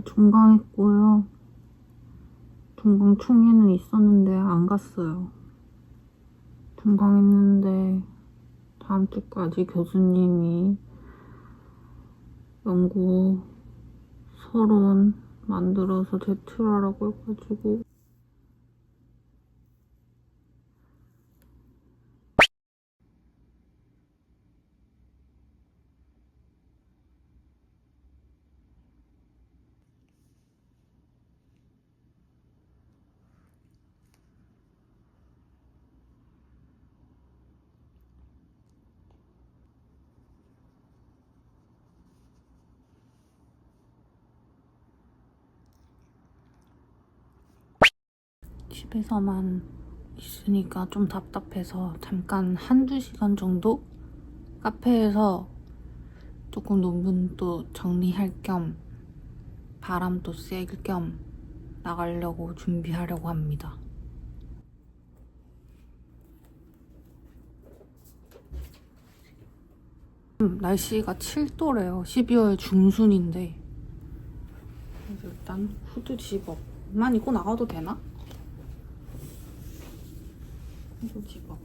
오늘 종강했고요. 종강 총회는 있었는데 안 갔어요. 종강했는데 다음 주까지 교수님이 연구 서론 만들어서 제출하라고 해가지고 집에서만 있으니까 좀 답답해서 잠깐 한두 시간 정도 카페에서 조금 논문도 정리할 겸 바람도 쐴 겸 나가려고 준비하려고 합니다. 음, 날씨가 7도래요. 12월 중순인데 일단 후드 집업만 입고 나가도 되나? 후드 집업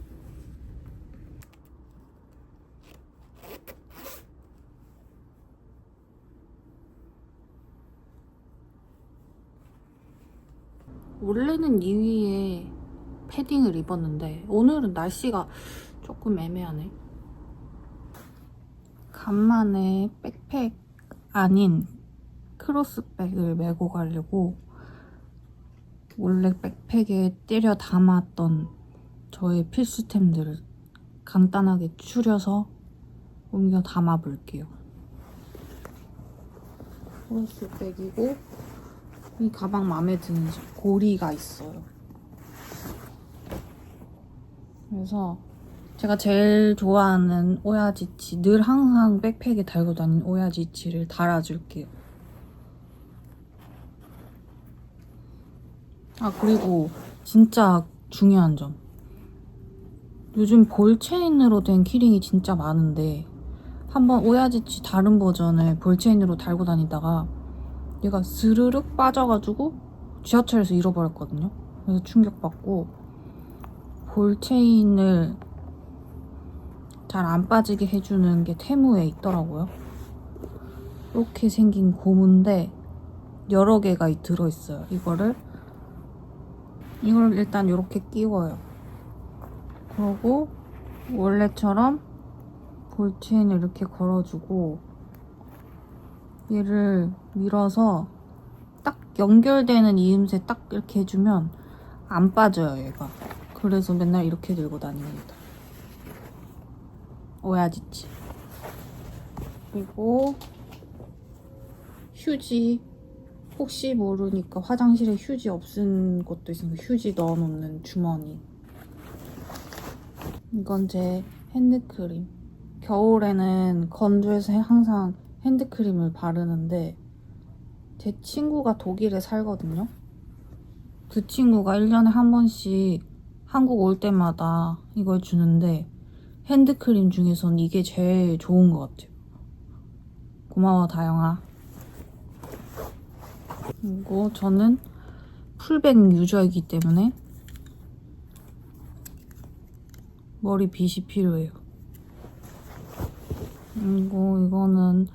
원래는 이 위에 패딩을 입었는데 오늘은 날씨가 조금 애매하네. 간만에 백팩 아닌 크로스백을 메고 가려고 원래 백팩에 때려 담았던 저의 필수템들을 간단하게 추려서 옮겨 담아 볼게요. 크로스백이고 이 가방 마음에 드는 고리가 있어요. 그래서 제가 제일 좋아하는 오야지치 늘 항상 백팩에 달고 다니는 오야지치를 달아줄게요. 아 그리고 진짜 중요한 점 요즘 볼 체인으로 된 키링이 진짜 많은데 한번 오야지치 다른 버전을 볼 체인으로 달고 다니다가 얘가 스르륵 빠져가지고 지하철에서 잃어버렸거든요. 그래서 충격받고 볼 체인을 잘 안 빠지게 해주는 게 테무에 있더라고요. 이렇게 생긴 고무인데 여러 개가 들어있어요. 이거를 이걸 일단 이렇게 끼워요. 그러고 원래처럼 볼 체인을 이렇게 걸어주고 얘를 밀어서 딱 연결되는 이음새 딱 이렇게 해주면 안 빠져요 얘가. 그래서 맨날 이렇게 들고 다닙니다. 오야지치 그리고 휴지. 혹시 모르니까 화장실에 휴지 없은 곳도 있으니까 휴지 넣어놓는 주머니 이건 제 핸드크림 겨울에는 건조해서 항상 핸드크림을 바르는데 제 친구가 독일에 살거든요. 그 친구가 1년에 한 번씩 한국 올 때마다 이걸 주는데 핸드크림 중에선 이게 제일 좋은 것 같아요. 고마워 다영아. 그리고 저는 풀백 유저이기 때문에 머리 빗이 필요해요. 그리고 이거는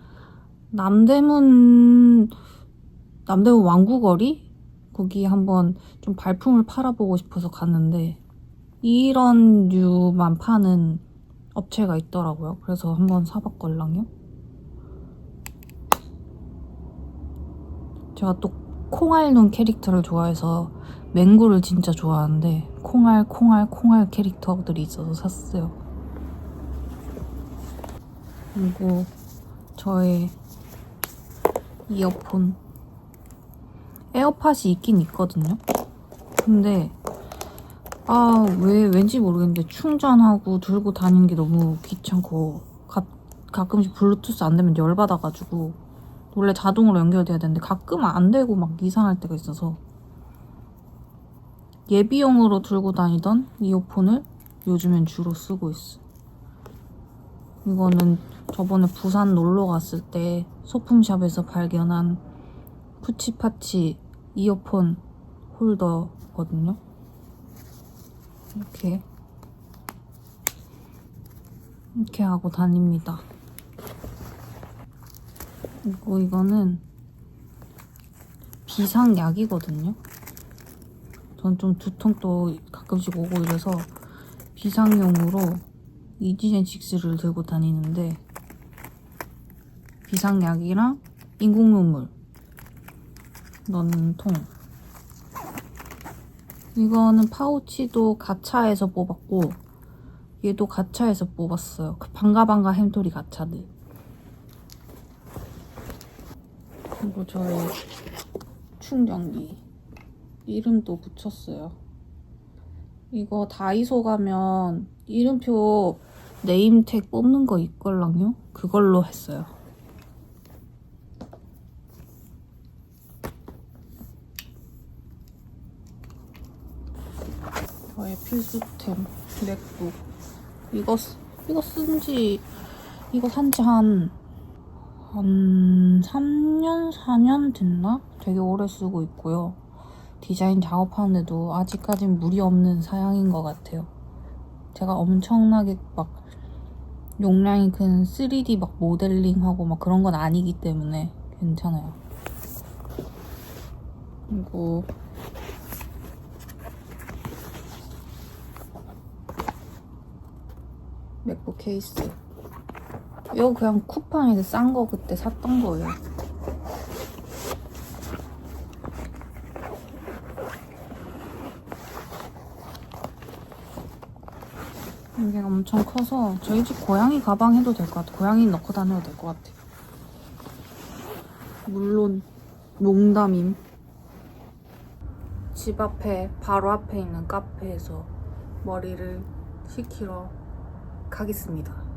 남대문 남대문 왕구거리 거기 한번 좀 발품을 팔아보고 싶어서 갔는데 이런 류만 파는 업체가 있더라고요. 그래서 한번 사봤걸랑요. 제가 또 콩알눈 캐릭터를 좋아해서 맹구를 진짜 좋아하는데 콩알 콩알 콩알 캐릭터들이 있어서 샀어요. 그리고 저의 이어폰 에어팟이 있긴 있거든요 근데 아 왜 왠지 모르겠는데 충전하고 들고 다니는 게 너무 귀찮고 가, 가끔씩 블루투스 안 되면 열받아가지고 원래 자동으로 연결돼야 되는데 가끔 안 되고 막 이상할 때가 있어서 예비용으로 들고 다니던 이어폰을 요즘엔 주로 쓰고 있어 이거는 저번에 부산 놀러 갔을 때 소품샵에서 발견한 푸치파치 이어폰 홀더거든요. 이렇게 이렇게 하고 다닙니다. 그리고 이거는 비상약이거든요. 전 좀 두통도 가끔씩 오고 이래서 비상용으로 이지젠 6를 들고 다니는데 비상약이랑 인공눈물 넣는 통. 이거는 파우치도 가차에서 뽑았고 얘도 가차에서 뽑았어요. 그 방가방가 햄토리 가차들. 그리고 저의 충전기 이름도 붙였어요 이거 다이소 가면 이름표 네임택 뽑는 거 있걸랑요? 그걸로 했어요 저의 필수템 맥북 이거 쓰- 이거 쓴지 이거 산지 한, 한 3년, 4년 됐나? 되게 오래 쓰고 있고요. 디자인 작업하는데도 아직까진 무리 없는 사양인 것 같아요. 제가 엄청나게 막 용량이 큰 3D 막 모델링하고 막 그런 건 아니기 때문에 괜찮아요. 그리고 맥북 케이스. 이거 그냥 쿠팡에서 싼 거 그때 샀던 거예요. 이게 엄청 커서 저희 집 고양이 가방 해도 될 것 같아요. 고양이 넣고 다녀도 될 것 같아요. 물론 농담임. 집 앞에 바로 앞에 있는 카페에서 머리를 식히러 가겠습니다.